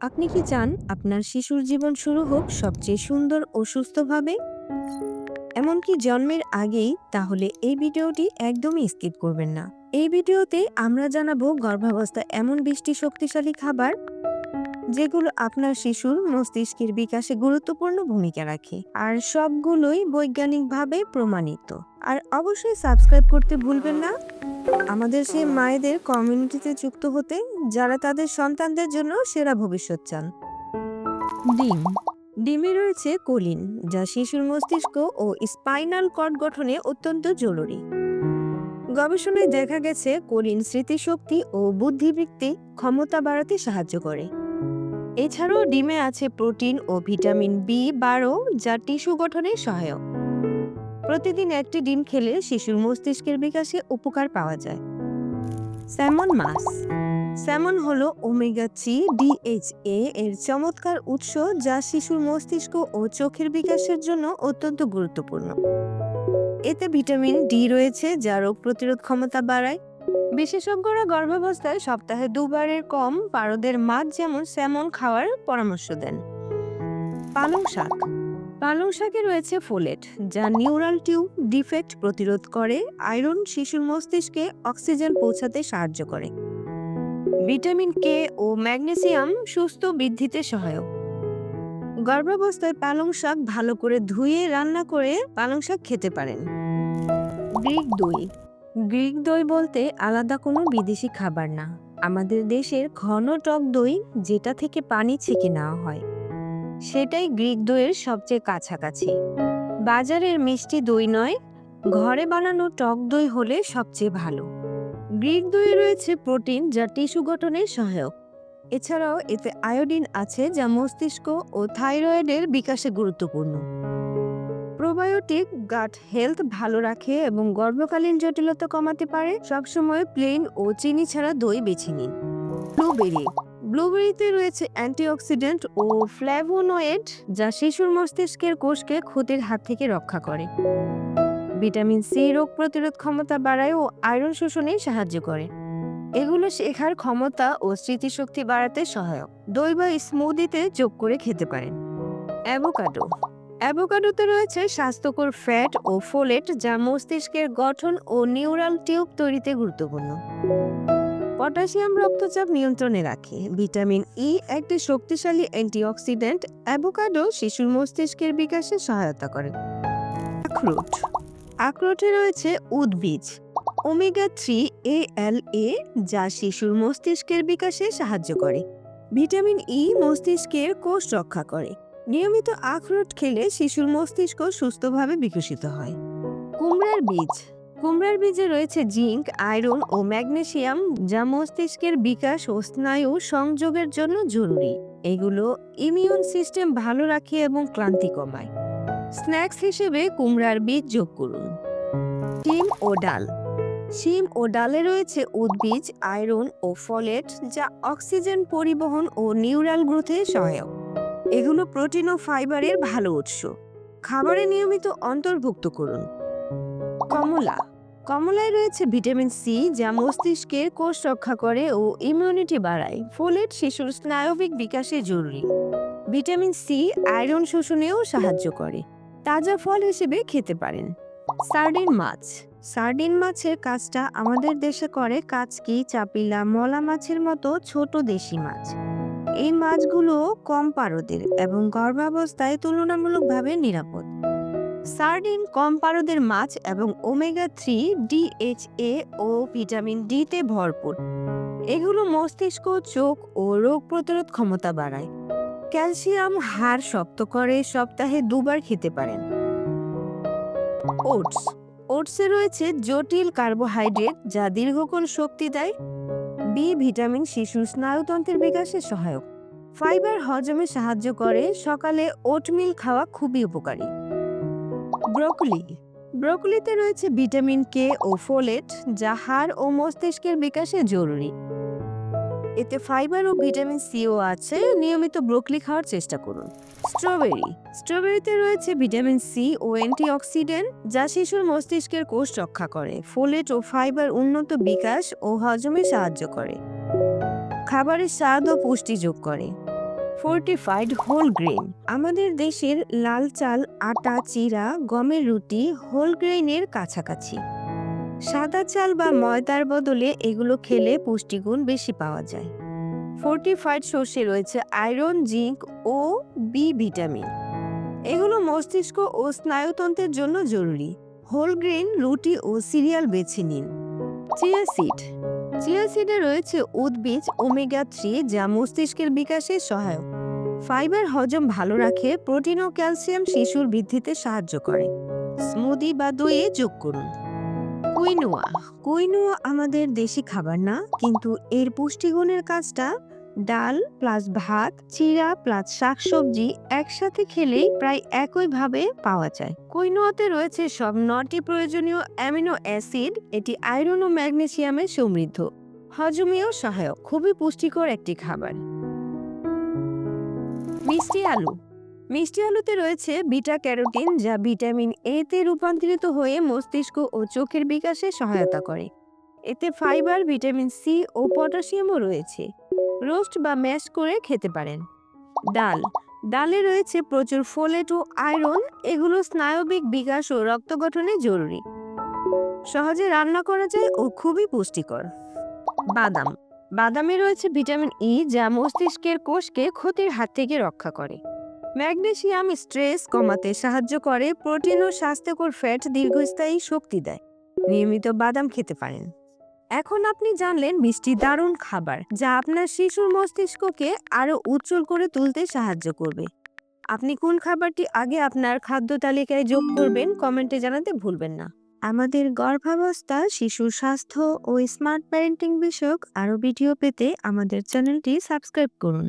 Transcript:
আপনি কি চান আপনার শিশুর জীবন শুরু হোক সবচেয়ে সুন্দর ও সুস্থভাবে? এমনকি জন্মের আগেই তাহলে এই ভিডিওটি একদমই স্কিপ করবেন না। এই ভিডিওতে আমরা জানাব গর্ভাবস্থা এমন বৃষ্টি শক্তিশালী খাবার যেগুলো আপনার শিশুর মস্তিষ্কের বিকাশে গুরুত্বপূর্ণ ভূমিকা রাখে আর সবগুলোই বৈজ্ঞানিকভাবে প্রমাণিত। আর অবশ্যই সাবস্ক্রাইব করতে ভুলবেন না। আমাদের সেই মায়েদের কমিউনিটিতে যুক্ত হতে যারা তাদের সন্তানদের জন্য সেরা ভবিষ্যৎ চান। ডিম। ডিমে রয়েছে কোলিন যা শিশুর মস্তিষ্ক ও স্পাইনাল কর্ড গঠনে অত্যন্ত জরুরি। গবেষণায় দেখা গেছে কোলিন স্মৃতিশক্তি ও বুদ্ধিবৃত্তি ক্ষমতা বাড়াতে সাহায্য করে। এছাড়াও ডিমে আছে প্রোটিন ও ভিটামিন বি বারো যা টিস্যু গঠনে সহায়ক। প্রতিদিন একটি ডিম খেলে শিশুর মস্তিষ্কের বিকাশে উপকার পাওয়া যায়। স্যামন মাছ স্যামন হলো ওমেগা থ্রি ডিএইচএ এর চমৎকার উৎস যা শিশুর মস্তিষ্ক ও চোখের বিকাশের জন্য অত্যন্ত গুরুত্বপূর্ণ। এতে ভিটামিন ডি রয়েছে যা রোগ প্রতিরোধ ক্ষমতা বাড়ায়। বিশেষজ্ঞরা গর্ভাবস্থায় সপ্তাহে দুবারের কম পারদের মাছ যেমন স্যামন খাওয়ার পরামর্শ দেন। পালং শাক। পালং শাকে রয়েছে ফোলেট, যা নিউরাল টিউব ডিফেক্ট প্রতিরোধ করে, আয়রন শিশুর মস্তিষ্কে অক্সিজেন পৌঁছাতে সাহায্য করে। ভিটামিন কে ও ম্যাগনেসিয়াম সুস্থ বৃদ্ধিতে সহায়ক। গর্ভাবস্থায় পালং শাক ভালো করে ধুয়ে, রান্না করে পালং শাক খেতে পারেন। গ্রিক দই। গ্রিক দই বলতে আলাদা কোনো বিদেশি খাবার না। আমাদের দেশের ঘন টক দই, যেটা থেকে পানি ছেঁকে নেওয়া হয়। সেটাই গ্রিক দইয়ের সবচেয়ে কাছাকাছি। বাজারের মিষ্টি দই নয়, ঘরে বানানো টক দই হলে সবচেয়ে ভালো। গ্রিক দইয়ে রয়েছে প্রোটিন যা টিস্যু গঠনে সহায়ক। এছাড়াও এতে আয়োডিন আছে যা মস্তিষ্ক ও থাইরয়েডের বিকাশে গুরুত্বপূর্ণ। প্রোবায়োটিক গাট হেলথ ভালো রাখে এবং গর্ভকালীন জটিলতা কমাতে পারে। সবসময় প্লেন ও চিনি ছাড়া দই বেছে নিন। ব্লুবেরি ব্লুবেরিতে রয়েছে অ্যান্টিঅক্সিডেন্ট ও ফ্ল্যাভোনয়েড, যা শিশুর মস্তিষ্কের কোষকে ক্ষতির হাত থেকে রক্ষা করে। ভিটামিন সি রোগ প্রতিরোধ ক্ষমতা বাড়ায় ও আয়রন শোষণে সাহায্য করে। এগুলো শেখার ক্ষমতা ও স্মৃতিশক্তি বাড়াতে সহায়ক। দই বা স্মুদিতে যোগ করে খেতে পারেন। অ্যাভোকাডো। অ্যাভোকাডোতে রয়েছে স্বাস্থ্যকর ফ্যাট ও ফোলেট, যা মস্তিষ্কের গঠন ও নিউরাল টিউব তৈরিতে গুরুত্বপূর্ণ। পটাশিয়াম রক্তচাপ নিয়ন্ত্রণে রাখে। ভিটামিন ই একটি শক্তিশালী অ্যান্টিঅক্সিডেন্ট। অ্যাভোকাডো শিশুর মস্তিষ্কের বিকাশে সহায়তা করে। আখরোট। আখরোটে রয়েছে উদ্ভিজ। ওমেগা থ্রি এ এল এ যা শিশুর মস্তিষ্কের বিকাশে সাহায্য করে। ভিটামিন ই মস্তিষ্কের কোষ রক্ষা করে। নিয়মিত আখরোট খেলে শিশুর মস্তিষ্ক সুস্থভাবে বিকশিত হয়। কুমড়ার বীজ। কুমড়ার বীজে রয়েছে জিঙ্ক, আয়রন ও ম্যাগনেসিয়াম, যা মস্তিষ্কের বিকাশ ও স্নায়ু সংযোগের জন্য জরুরি। এগুলো ইমিউন সিস্টেম ভালো রাখে এবং ক্লান্তি কমায়। স্ন্যাক্স হিসেবে কুমড়ার বীজ যোগ করুন। ডিম ও ডাল। শিম ও ডালে রয়েছে উদ্ভিজ, আয়রন ও ফলেট, যা অক্সিজেন পরিবহন ও নিউরাল গ্রোথে সহায়ক। এগুলো প্রোটিন ও ফাইবারের ভালো উৎস। খাবারে নিয়মিত অন্তর্ভুক্ত করুন। কমলা। কমলায় রয়েছে ভিটামিন সি যা মস্তিষ্কের কোষ রক্ষা করে ও ইমিউনিটি বাড়ায়। ফোলেট শিশুর স্নায়বিক বিকাশে জরুরি। ভিটামিন সি আয়রন শোষণেও সাহায্য করে। তাজা ফল হিসেবে খেতে পারেন। সার্ডিন মাছ। সার্ডিন মাছের কাজটা আমাদের দেশে করে কাচকি, চাপিলা, মলা মাছের মতো ছোট দেশি মাছ। এই মাছগুলো কম পারদের এবং গর্ভাবস্থায় তুলনামূলকভাবে নিরাপদ। সার্ডিন কম পারদের মাছ এবং ওমেগা থ্রি ডিএইচএ ও ভিটামিন ডি তে ভরপুর। এগুলো মস্তিষ্ক, চোখ ও রোগ প্রতিরোধ ক্ষমতা বাড়ায়। ক্যালসিয়াম হাড় শক্ত করে সপ্তাহে দুবার খেতে পারেন। ওটস। ওটসে রয়েছে জটিল কার্বোহাইড্রেট যা দীর্ঘক্ষণ শক্তি দেয়। বি ভিটামিন শিশুর স্নায়ুতন্ত্রের বিকাশে সহায়ক। ফাইবার হজমে সাহায্য করে। সকালে ওটমিল খাওয়া খুবই উপকারী। ব্রোকলি। ব্রোকলিতে রয়েছে ভিটামিন কে ও ফোলেট, যা হাড় ও মস্তিষ্কের বিকাশে জরুরি। এতে ফাইবার ও ভিটামিন সিও আছে, নিয়মিত ব্রোকলি খাওয়ার চেষ্টা করুন। স্ট্রবেরি। স্ট্রবেরিতে রয়েছে ভিটামিন সি ও অ্যান্টিঅক্সিডেন্ট, যা শিশুর মস্তিষ্কের কোষ রক্ষা করে। ফোলেট ও ফাইবার উন্নত বিকাশ ও হজমে সাহায্য করে। খাবারের স্বাদ ও পুষ্টি যোগ করে। ফোর্টিফাইড হোল গ্রেন আমাদের দেশের লাল চাল, আটা, চিরা, গমের রুটি হোল গ্রেইনের কাছাকাছি। সাদা চাল বা ময়দার বদলে এগুলো খেলে পুষ্টিগুণ বেশি পাওয়া যায়। ফোর্টিফাইড শস্যে রয়েছে আয়রন জিঙ্ক ও বি ভিটামিন এগুলো মস্তিষ্ক ও স্নায়ুতন্ত্রের জন্য জরুরি। হোল গ্রেন রুটি ও সিরিয়াল বেছে নিন। চিয়া সিড চিয়া সিডে রয়েছে উদ্ভিজ ওমেগা থ্রি যা মস্তিষ্কের বিকাশে সহায়ক। ফাইবার হজম ভালো রাখে প্রোটিন ও ক্যালসিয়াম শিশুর বৃদ্ধিতে সাহায্য করে। স্মুদি বা দইয়ে যোগ করুন। কুইনোয়া কুইনোয়া আমাদের দেশি খাবার না, কিন্তু এর পুষ্টিগুণের কাজটা ডাল প্লাস ভাত চিরা প্লাস শাকসবজি একসাথে খেলেই প্রায় একইভাবে পাওয়া যায়। কুইনোয়াতে রয়েছে সব নটি প্রয়োজনীয় অ্যামিনো অ্যাসিড, এটি আয়রন ও ম্যাগনেসিয়ামে সমৃদ্ধ। হজমেও সহায়ক, খুবই পুষ্টিকর একটি খাবার। মিষ্টি আলু। মিষ্টি আলুতে রয়েছে বিটা ক্যারোটিন, যা ভিটামিন এ তে রূপান্তরিত হয়ে মস্তিষ্ক ও চোখের বিকাশে সহায়তা করে। এতে ফাইবার, ভিটামিন সি ও পটাশিয়ামও রয়েছে। রোস্ট বা ম্যাশ করে খেতে পারেন। ডাল, ডালে রয়েছে প্রচুর ফোলেট ও আয়রন, এগুলো স্নায়বিক বিকাশ ও রক্ত গঠনে জরুরি। সহজে রান্না করা যায় ও খুবই পুষ্টিকর। বাদাম, বাদামে রয়েছে ভিটামিন ই যা মস্তিষ্কের কোষকে ক্ষতির হাত থেকে রক্ষা করে। ম্যাগনেসিয়াম স্ট্রেস কমাতে সাহায্য করে, প্রোটিন ও স্বাস্থ্যকর ফ্যাট দীর্ঘস্থায়ী শক্তি দেয়। নিয়মিত বাদাম খেতে পারেন। এখন আপনি জানলেন মিষ্টি দারুণ খাবার, যা আপনার শিশুর মস্তিষ্ককে আরও উজ্জ্বল করে তুলতে সাহায্য করবে। আপনি কোন খাবারটি আগে আপনার খাদ্য তালিকায় যোগ করবেন কমেন্টে জানাতে ভুলবেন না। আমাদের গর্ভাবস্থা, শিশুর স্বাস্থ্য ও স্মার্ট প্যারেন্টিং বিষয়ক আরও ভিডিও পেতে আমাদের চ্যানেলটি সাবস্ক্রাইব করুন।